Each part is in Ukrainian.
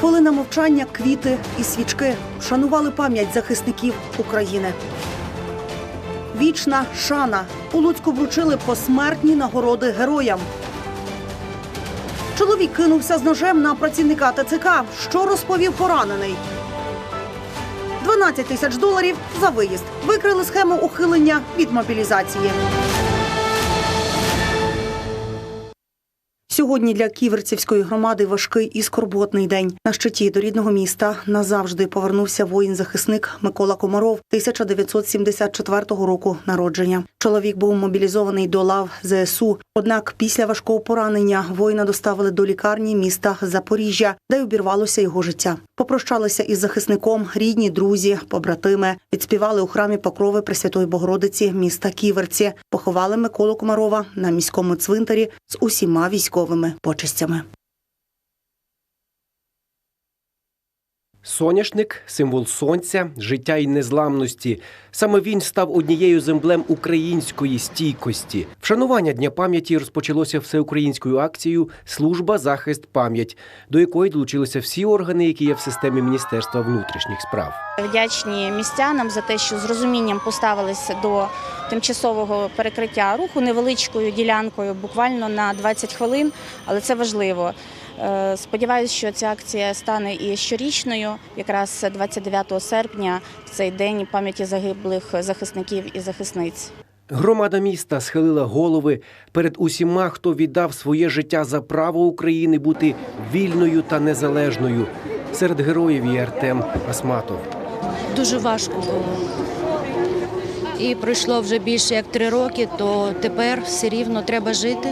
Хвилина мовчання, квіти і свічки вшанували пам'ять захисників України. Вічна шана. У Луцьку вручили посмертні нагороди героям. Чоловік кинувся з ножем на працівника ТЦК. Що розповів поранений? 12 тисяч доларів за виїзд. Викрили схему ухилення від мобілізації. Сьогодні для ківерцівської громади важкий і скорботний день. На щиті до рідного міста назавжди повернувся воїн-захисник Микола Комаров 1974 року народження. Чоловік був мобілізований до лав ЗСУ. Однак після важкого поранення воїна доставили до лікарні міста Запоріжжя, де й обірвалося його життя. Попрощалися із захисником рідні, друзі, побратими. Відспівали у храмі Покрови Пресвятої Богородиці міста Ківерці. Поховали Миколу Комарова на міському цвинтарі з усіма військовими почестями. Соняшник символ сонця, життя і незламності. Саме він став однією з емблем української стійкості. Вшанування Дня пам'яті розпочалося всеукраїнською акцією Служба захист пам'ять, до якої долучилися всі органи, які є в системі Міністерства внутрішніх справ. Вдячні містянам за те, що з розумінням поставилися до тимчасового перекриття руху невеличкою ділянкою, буквально на 20 хвилин, але це важливо. Е, Сподіваюсь, що ця акція стане і щорічною, якраз 29 серпня, в цей день пам'яті загиблих захисників і захисниць. Громада міста схилила голови перед усіма, хто віддав своє життя за право України бути вільною та незалежною. Серед героїв є Артем Асматов. дуже важко було. І пройшло вже більше як три роки, то тепер все рівно треба жити,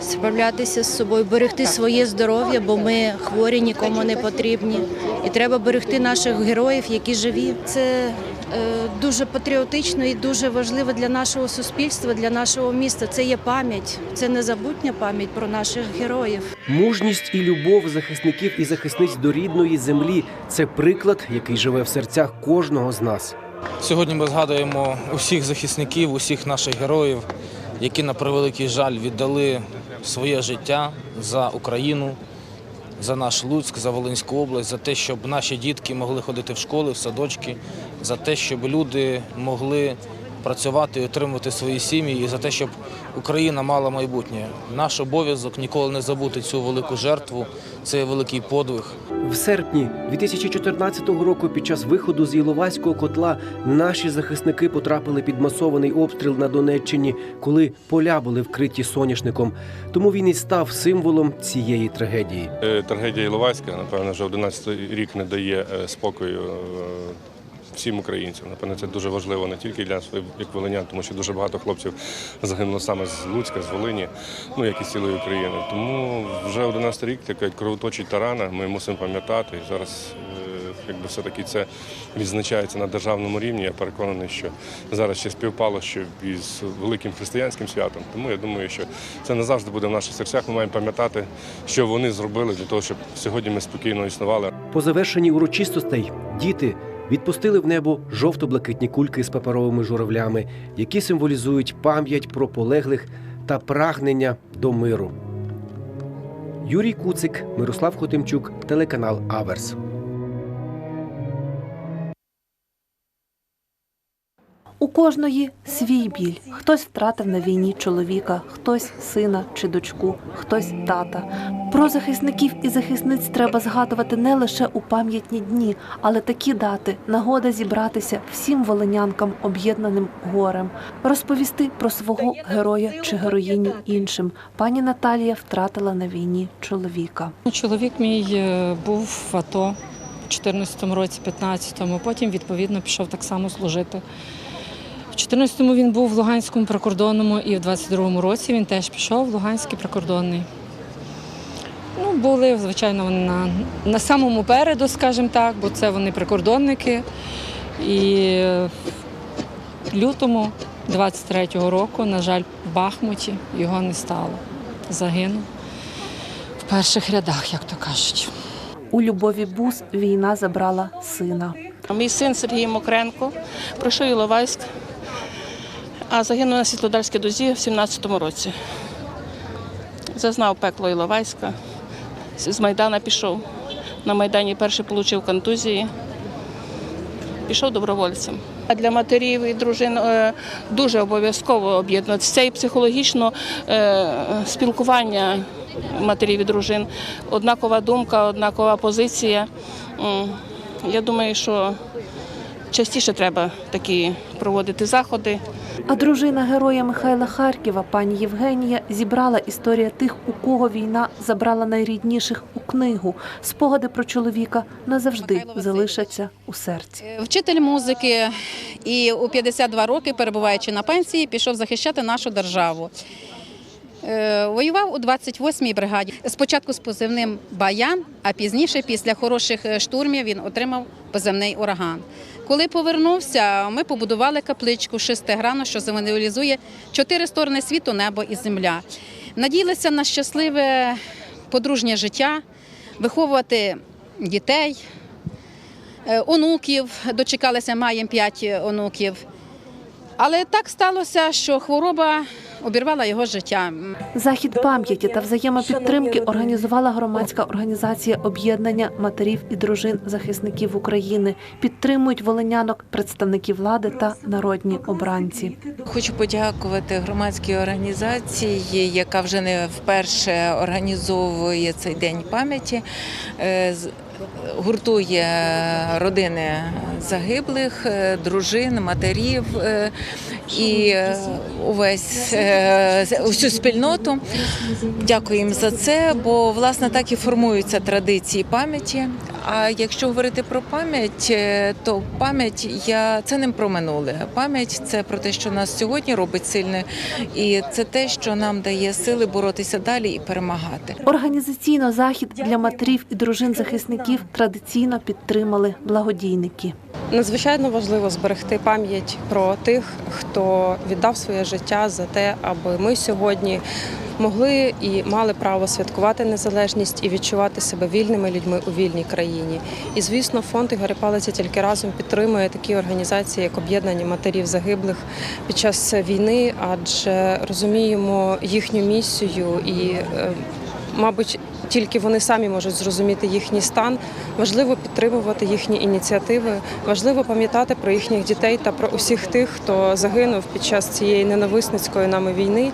справлятися з собою, берегти своє здоров'я, бо ми хворі, нікому не потрібні. І треба берегти наших героїв, які живі. Це е, дуже патріотично і дуже важливо для нашого суспільства, для нашого міста. Це є пам'ять, це незабутня пам'ять про наших героїв. Мужність і любов захисників і захисниць до рідної землі це приклад, який живе в серцях кожного з нас. Сьогодні ми згадуємо усіх захисників, усіх наших героїв, які на превеликий жаль віддали своє життя за Україну, за наш Луцьк, за Волинську область, за те, щоб наші дітки могли ходити в школи, в садочки, за те, щоб люди могли працювати і отримувати свої сім'ї, і за те, щоб Україна мала майбутнє. Наш обов'язок ніколи не забути цю велику жертву, цей великий подвиг. В серпні 2014 року під час виходу з Іловайського котла наші захисники потрапили під масований обстріл на Донеччині, коли поля були вкриті соняшником. Тому він і став символом цієї трагедії. Е, Трагедія Іловайська, напевно, вже 11 рік не дає е, спокою е, всім українцям. Напевно, це дуже важливо не тільки для як волинян, тому що дуже багато хлопців загинуло саме з Луцька, з Волині, ну як і з цілої України. Тому вже 11 рік така кровоточить та рана. Ми мусимо пам'ятати. І зараз е, якби все-таки це відзначається на державному рівні. Я переконаний, що зараз ще співпало що із великим християнським святом. Тому я думаю, що це назавжди буде в наших серцях. Ми маємо пам'ятати, що вони зробили для того, щоб сьогодні ми спокійно існували. По завершенні урочистостей діти відпустили в небо жовто-блакитні кульки з паперовими журавлями, які символізують пам'ять про полеглих та прагнення до миру. Юрій Куцик, Мирослав Хотимчук, телеканал Аверс. Кожної свій біль. Хтось втратив на війні чоловіка, хтось сина чи дочку, хтось тата. Про захисників і захисниць треба згадувати не лише у пам'ятні дні, але такі дати нагода зібратися всім волинянкам, об'єднаним горем, розповісти про свого героя чи героїню іншим. Пані Наталія втратила на війні чоловіка. Чоловік мій е, був в АТО в 14-му році, 15-му, потім, відповідно, пішов так само служити. В 14-му він був в Луганському прикордонному і в 22-му році він теж пішов в Луганський прикордонний. Ну, були, звичайно, вони на, на самому переду, скажімо так, бо це вони прикордонники. І в лютому 23-го року, на жаль, в Бахмуті його не стало. Загинув в перших рядах, як то кажуть. У Любові Бус війна забрала сина. Мій син Сергій Мокренко пройшов Іловайськ, а загинув на Світлодарській дозі в 17-му році. Зазнав пекло Іловайська, з Майдана пішов. на Майдані перший отримав контузії. Пішов добровольцем. А для матерів і дружин е, дуже обов'язково об'єднуватися. Це і психологічно е, спілкування матерів і дружин. Однакова думка, однакова позиція. Я думаю, що частіше треба такі проводити заходи. А дружина героя Михайла Харківа, пані Євгенія, зібрала історія тих, у кого війна забрала найрідніших у книгу. Спогади про чоловіка назавжди залишаться у серці. Вчитель музики і у 52 роки, перебуваючи на пенсії, пішов захищати нашу державу. Е, Воював у 28-й бригаді. Спочатку з позивним Баян, а пізніше, після хороших е, штурмів, він отримав позивний ураган. Коли повернувся, ми побудували капличку шестигранну, що символізує чотири сторони світу, небо і земля. Надіялися на щасливе подружнє життя, виховувати дітей, Е, онуків, дочекалися, маємо п'ять онуків. Але так сталося, що хвороба обірвала його життя. Захід пам'яті та взаємопідтримки організувала громадська організація об'єднання матерів і дружин захисників України. Підтримують волинянок представники влади та народні обранці. Хочу подякувати громадській організації, яка вже не вперше організовує цей день пам'яті. Гуртує родини загиблих, е, дружин, матерів е, і е, увесь усю спільноту. Дякую їм за це, бо власне так і формуються традиції пам'яті. А якщо говорити про пам'ять, е, то пам'ять я це не про минуле. Пам'ять це про те, що нас сьогодні робить сильне, і це те, що нам дає сили боротися далі і перемагати. Організаційно захід для матерів і дружин захисників традиційно підтримали благодійники. Надзвичайно важливо зберегти пам'ять про тих, хто віддав своє життя за те, аби ми сьогодні могли і мали право святкувати незалежність і відчувати себе вільними людьми у вільній країні. І звісно, фонд Ігоря Палиця тільки разом підтримує такі організації, як об'єднання матерів загиблих під час війни, адже розуміємо їхню місію і, е, мабуть. Тільки вони самі можуть зрозуміти їхній стан. Важливо підтримувати їхні ініціативи. Важливо пам'ятати про їхніх дітей та про усіх тих, хто загинув під час цієї ненависницької нами війни.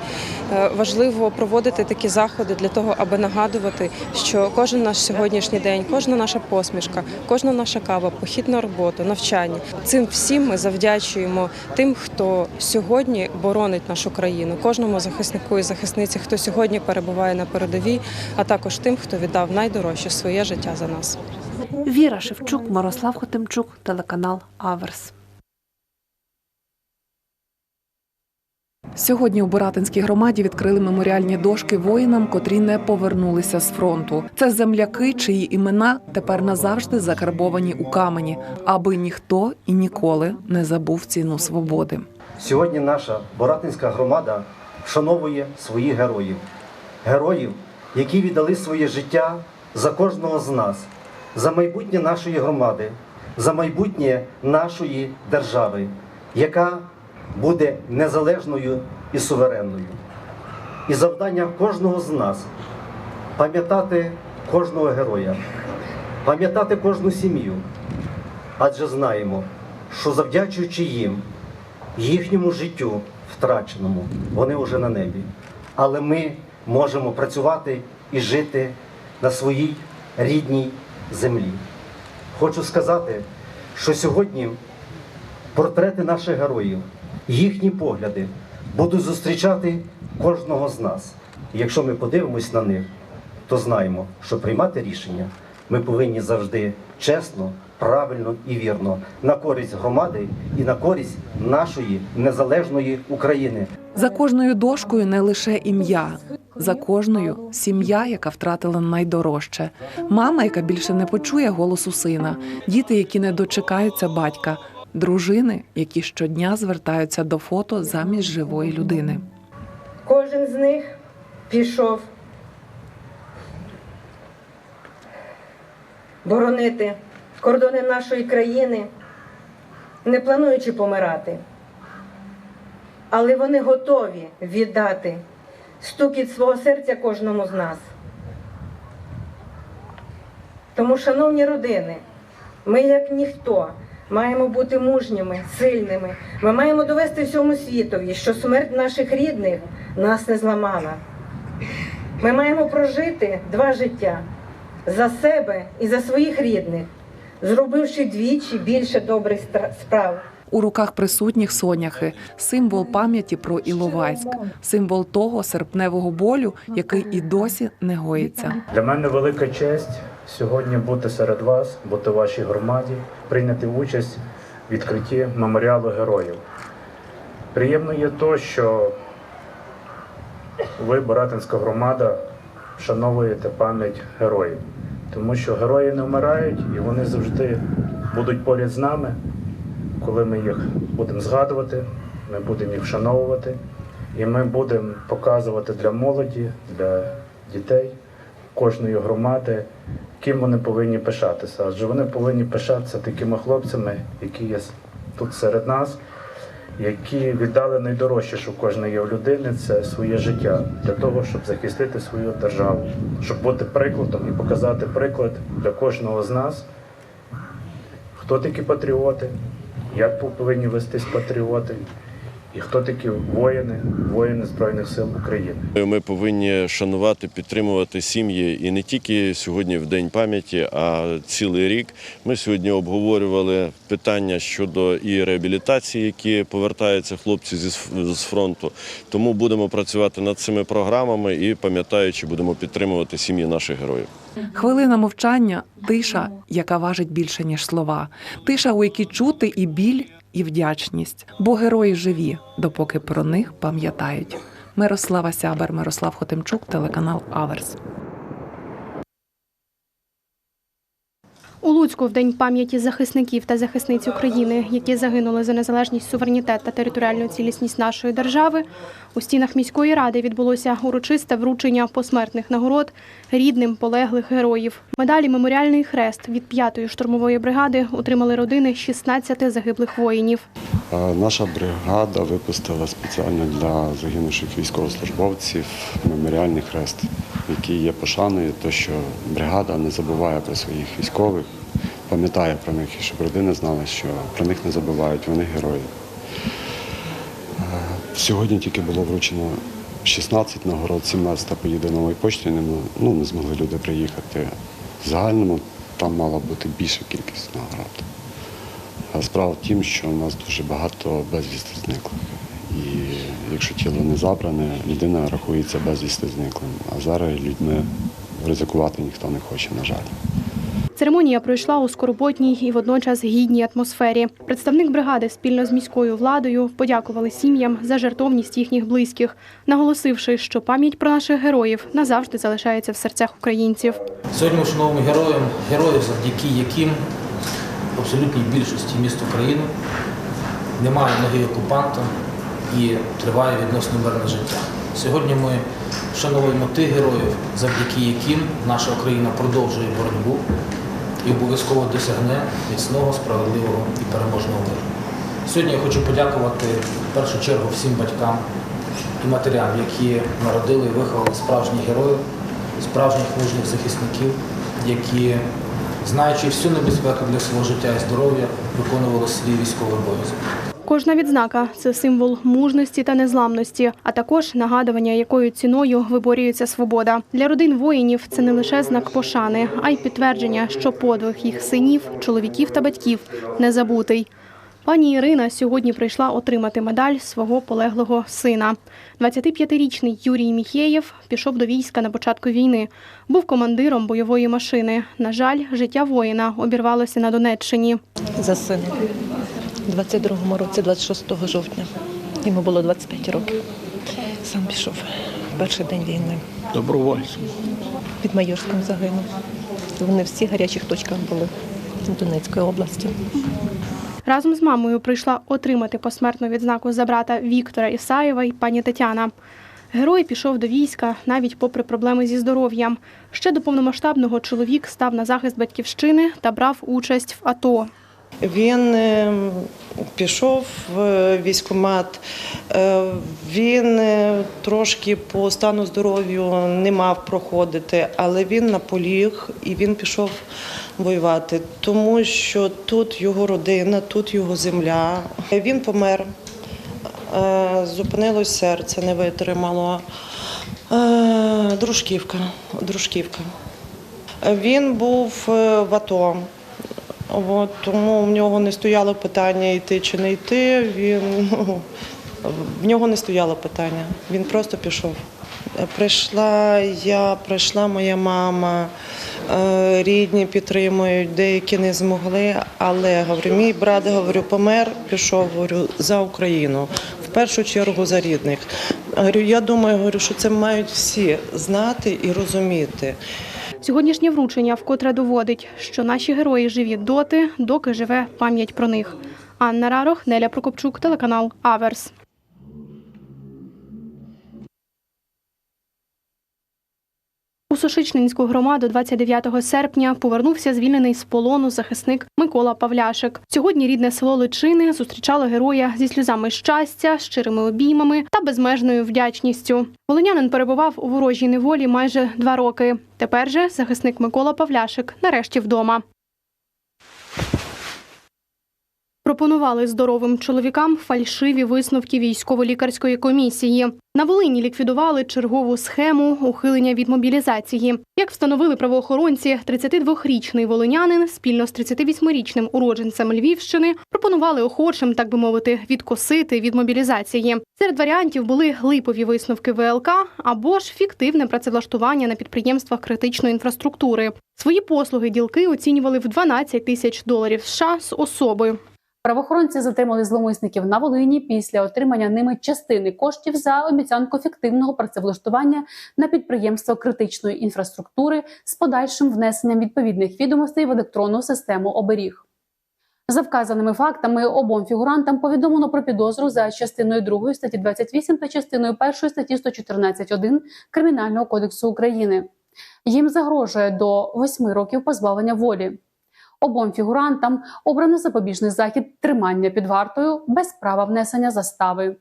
Е, Важливо проводити такі заходи для того, аби нагадувати, що кожен наш сьогоднішній день, кожна наша посмішка, кожна наша кава, похід на роботу, навчання цим всім ми завдячуємо тим, хто сьогодні боронить нашу країну, кожному захиснику і захисниці, хто сьогодні перебуває на передовій, а також тим, хто віддав найдорожче своє життя за нас. Віра Шевчук, Мирослав Хотимчук, телеканал Аверс. Сьогодні у Боратинській громаді відкрили меморіальні дошки воїнам, котрі не повернулися з фронту. Це земляки, чиї імена тепер назавжди закарбовані у камені, аби ніхто і ніколи не забув ціну свободи. Сьогодні наша Боратинська громада вшановує своїх героїв, героїв, які віддали своє життя за кожного з нас, за майбутнє нашої громади, за майбутнє нашої держави, яка буде незалежною і суверенною. І завдання кожного з нас пам'ятати кожного героя, пам'ятати кожну сім'ю, адже знаємо, що завдячуючи їм, їхньому життю втраченому, вони вже на небі. Але ми можемо працювати і жити на своїй рідній землі. Хочу сказати, що сьогодні портрети наших героїв, їхні погляди будуть зустрічати кожного з нас. І якщо ми подивимось на них, то знаємо, що приймати рішення ми повинні завжди чесно, правильно і вірно на користь громади і на користь нашої незалежної України. За кожною дошкою не лише ім'я, за кожною сім'я, яка втратила найдорожче, мама, яка більше не почує голосу сина, діти, які не дочекаються батька, дружини, які щодня звертаються до фото замість живої людини. Кожен з них пішов боронити кордони нашої країни, не плануючи помирати. Але вони готові віддати стукіт свого серця кожному з нас. Тому, шановні родини, ми, як ніхто, маємо бути мужніми, сильними. Ми маємо довести всьому світові, що смерть наших рідних нас не зламала. Ми маємо прожити два життя за себе і за своїх рідних, зробивши двічі більше добрих справ. У руках присутніх соняхи символ пам'яті про Іловайськ, символ того серпневого болю, який і досі не гоїться. Для мене велика честь сьогодні бути серед вас, бути в вашій громаді, прийняти участь в відкритті меморіалу героїв. Приємно є то, що ви, Боратинська громада, вшановуєте пам'ять героїв, тому що герої не вмирають і вони завжди будуть поряд з нами. Коли ми їх будемо згадувати, ми будемо їх вшановувати, і ми будемо показувати для молоді, для дітей кожної громади, ким вони повинні пишатися. Адже вони повинні пишатися такими хлопцями, які є тут серед нас, які віддали найдорожче, що в кожної є в людини, це своє життя для того, щоб захистити свою державу, щоб бути прикладом і показати приклад для кожного з нас, хто такі патріоти, як повинні вестись патріоти, і хто такі воїни, воїни Збройних сил України. Ми повинні шанувати, підтримувати сім'ї і не тільки сьогодні в День пам'яті, а цілий рік. Ми сьогодні обговорювали питання щодо і реабілітації, які повертаються хлопці зі з фронту. Тому будемо працювати над цими програмами і пам'ятаючи, будемо підтримувати сім'ї наших героїв. Хвилина мовчання тиша, яка важить більше ніж слова. Тиша, у якій чути і біль, і вдячність. Бо герої живі, допоки про них пам'ятають. Мирослава Сябер, Мирослав Хотимчук, телеканал Аверс. У Луцьку в день пам'яті захисників та захисниць України, які загинули за незалежність, суверенітет та територіальну цілісність нашої держави, у стінах міської ради відбулося урочисте вручення посмертних нагород рідним полеглих героїв. Медалі Меморіальний хрест від 5-ї штурмової бригади отримали родини 16 загиблих воїнів. Е, Наша бригада випустила спеціально для загинувших військовослужбовців меморіальний хрест, який є пошаною, то що бригада не забуває про своїх військових, пам'ятає про них, і щоб родини знали, що про них не забувають, вони герої. Е, Сьогодні тільки було вручено 16 нагород, 17 поїде новою поштою, не, ну, не змогли люди приїхати. В загальному там мала бути більша кількість нагород. А справа в тім, що у нас дуже багато безвісти зниклих. І якщо тіло не забране, людина рахується безвісти зниклим. А зараз людьми ризикувати ніхто не хоче, на жаль. Церемонія пройшла у скорботній і водночас гідній атмосфері. Представник бригади спільно з міською владою подякували сім'ям за жертовність їхніх близьких, наголосивши, що пам'ять про наших героїв назавжди залишається в серцях українців. Сьогодні ми вшановуємо героям, героїв, завдяки яким в абсолютній більшості міст України немає ноги окупанта і триває відносно мирне життя. Сьогодні ми вшановуємо тих героїв, завдяки яким наша Україна продовжує боротьбу і обов'язково досягне міцного, справедливого і переможного миру. Сьогодні я хочу подякувати в першу чергу всім батькам і матерям, які народили і виховали справжніх героїв, справжніх мужніх захисників, які, знаючи всю небезпеку для свого життя і здоров'я, виконували свій військовий обов'язок. Кожна відзнака це символ мужності та незламності, а також нагадування, якою ціною виборюється свобода. Для родин воїнів це не лише знак пошани, а й підтвердження, що подвиг їх синів, чоловіків та батьків не забутий. Пані Ірина сьогодні прийшла отримати медаль свого полеглого сина. 25-річний Юрій Міхєєв пішов до війська на початку війни. Був командиром бойової машини. На жаль, життя воїна обірвалося на Донеччині. за сином. У 22-му році, 26 жовтня. Йому було 25 років. Сам пішов перший день війни. Добровольцем. Під Майорськом загинув. Вони всі в гарячих точках були Донецької області. Разом з мамою прийшла отримати посмертну відзнаку за брата Віктора Ісаєва і пані Тетяна. Герой пішов до війська навіть попри проблеми зі здоров'ям. Ще до повномасштабного чоловік став на захист батьківщини та брав участь в АТО. Він е, пішов в військкомат, е, він е, трошки по стану здоров'ю не мав проходити, але він наполіг і він пішов воювати, тому що тут його родина, тут його земля. Він помер, е, зупинилось серце, не витримало. Е, Дружківка, дружківка. Він був е, в АТО. От, тому в нього не стояло питання йти чи не йти. Він, в нього не стояло питання. Він просто пішов. Прийшла я, прийшла моя мама, е, рідні підтримують, деякі не змогли. Але говорю, мій брат говорю, помер, пішов говорю, за Україну, в першу чергу за рідних. Я думаю, що це мають всі знати і розуміти. Сьогоднішнє вручення вкотре доводить, що наші герої живі доти, доки живе пам'ять про них. Анна Рарох, Неля Прокопчук, телеканал Аверс. У Сошичнинську громаду 29 серпня повернувся звільнений з полону захисник Микола Павляшик. Сьогодні рідне село Личини зустрічало героя зі сльозами щастя, щирими обіймами та безмежною вдячністю. Волинянин перебував у ворожій неволі майже два роки. Тепер же захисник Микола Павляшик нарешті вдома. Пропонували здоровим чоловікам фальшиві висновки військово-лікарської комісії. На Волині ліквідували чергову схему ухилення від мобілізації. Як встановили правоохоронці, 32-річний волинянин спільно з 38-річним уродженцем Львівщини пропонували охочим, так би мовити, відкосити від мобілізації. Серед варіантів були липові висновки ВЛК або ж фіктивне працевлаштування на підприємствах критичної інфраструктури. Свої послуги ділки оцінювали в 12 тисяч доларів США з особи. Правоохоронці затримали зловмисників на Волині після отримання ними частини коштів за обіцянку фіктивного працевлаштування на підприємство критичної інфраструктури з подальшим внесенням відповідних відомостей в електронну систему оберіг. За вказаними фактами обом фігурантам повідомлено про підозру за частиною 2 статті 28 та частиною 1 статті 114.1 Кримінального кодексу України. Їм загрожує до 8 років позбавлення волі. Обом фігурантам обрано запобіжний захід тримання під вартою без права внесення застави.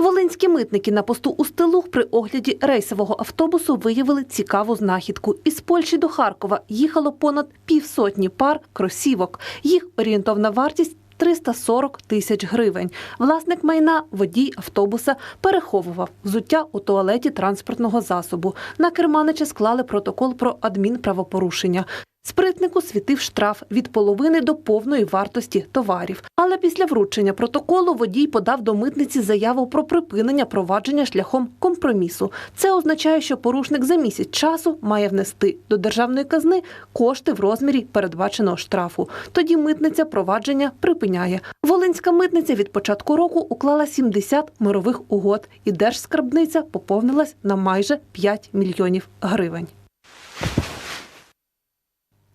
Волинські митники на посту у Стелух при огляді рейсового автобусу виявили цікаву знахідку. Із Польщі до Харкова їхало понад півсотні пар кросівок. Їх орієнтовна вартість 340 тисяч гривень. Власник майна, водій автобуса, переховував взуття у туалеті транспортного засобу. На керманича склали протокол про адмінправопорушення. Спритнику світив штраф від половини до повної вартості товарів. Але після вручення протоколу водій подав до митниці заяву про припинення провадження шляхом компромісу. Це означає, що порушник за місяць часу має внести до державної казни кошти в розмірі передбаченого штрафу. Тоді митниця провадження припиняє. Волинська митниця від початку року уклала 70 мирових угод, і держскарбниця поповнилась на майже 5 мільйонів гривень.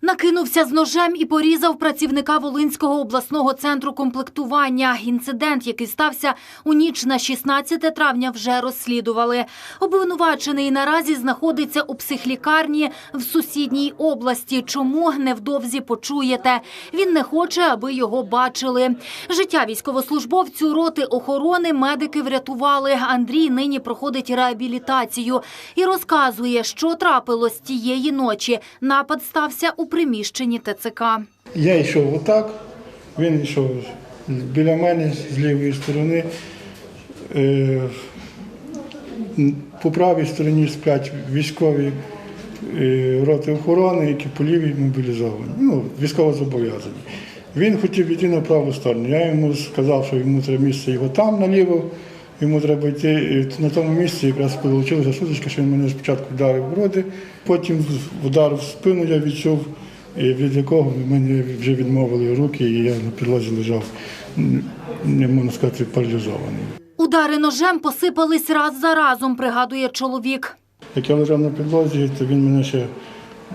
Накинувся з ножем і порізав працівника Волинського обласного центру комплектування. Інцидент, який стався у ніч на 16 травня, вже розслідували. Обвинувачений наразі знаходиться у психлікарні в сусідній області. Чому невдовзі почуєте? Він не хоче, аби його бачили. Життя військовослужбовцю роти охорони медики врятували. Андрій нині проходить реабілітацію і розказує, що трапилось тієї ночі. Напад стався у приміщенні ТЦК. Я йшов отак, він йшов біля мене з лівої сторони. Е, По правій стороні сплять військові е, роти охорони, які по лівій мобілізовані, ну, військово зобов'язані. Він хотів йти на праву сторону. Я йому сказав, що йому треба місце його там наліво, йому треба йти І на тому місці, якраз вийшла сутичка, що він мене спочатку вдарив в груди, потім удар в спину я відчув, від якого мене вже відмовили руки, і я на підлозі лежав, не можна сказати, паралізований. Удари ножем посипались раз за разом, пригадує чоловік. Як я лежав на підлозі, то він мене ще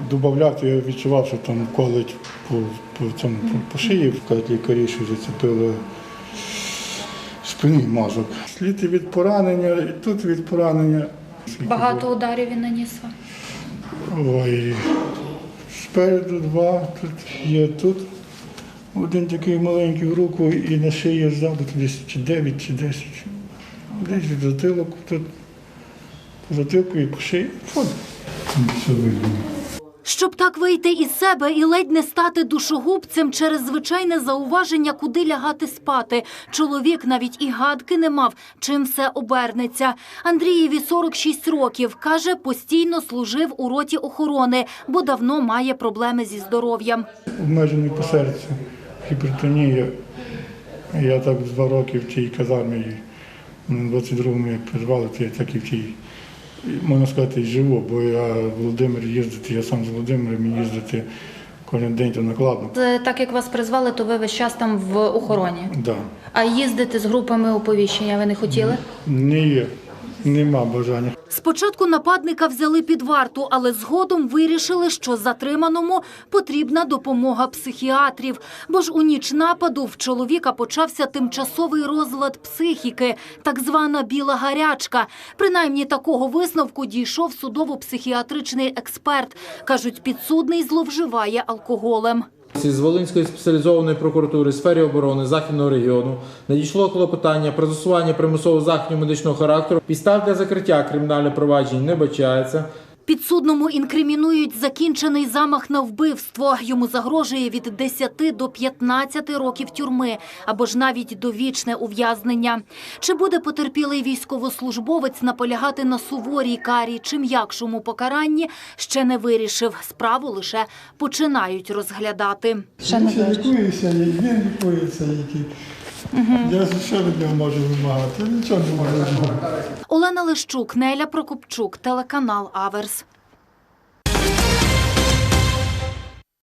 додавав, то я відчував, що там колить по, по, цьому, по, по шиї, кажуть, лікарі, що зацепили спини мозок. Слід від поранення, і тут від поранення. Багато ударів він наніс. Ой, Спереду два, тут є тут. Один такий маленький в руку і на шиї ззаду десь чи 9, чи 10. Десь від затилок тут. Затилку і по шиї. Все видно. Щоб так вийти із себе і ледь не стати душогубцем через звичайне зауваження, куди лягати спати. Чоловік навіть і гадки не мав, чим все обернеться. Андрієві 46 років. Каже, постійно служив у роті охорони, бо давно має проблеми зі здоров'ям. Обмежений по серцю, гіпертонія. Я так два роки в цій казармі, і на 22-му як призвали, то я так і в цій, можна сказати, живу, бо я в Володимир їздити, я сам з Володимиром їздити кожен день то накладно. Так як вас призвали, то ви весь час там в охороні. Да. А їздити з групами оповіщення ви не хотіли? Є, нема бажання. Спочатку нападника взяли під варту, але згодом вирішили, що затриманому потрібна допомога психіатрів. Бо ж у ніч нападу в чоловіка почався тимчасовий розлад психіки, так звана біла гарячка. Принаймні такого висновку дійшов судово-психіатричний експерт. Кажуть, підсудний зловживає алкоголем. З Волинської спеціалізованої прокуратури сфері оборони Західного регіону надійшло клопотання про застосування примусового західного медичного характеру. Підстав для закриття кримінальних проваджень не бачається. Підсудному інкримінують закінчений замах на вбивство. Йому загрожує від 10 до 15 років тюрми або ж навіть довічне ув'язнення. Чи буде потерпілий військовослужбовець наполягати на суворій карі чи м'якшому покаранні, ще не вирішив. Справу лише починають розглядати. Лікуюся, він лікується, який. Я що від нього можу вимагати? Нічого не можу. Олена Лищук, Неля Прокопчук, телеканал Аверс.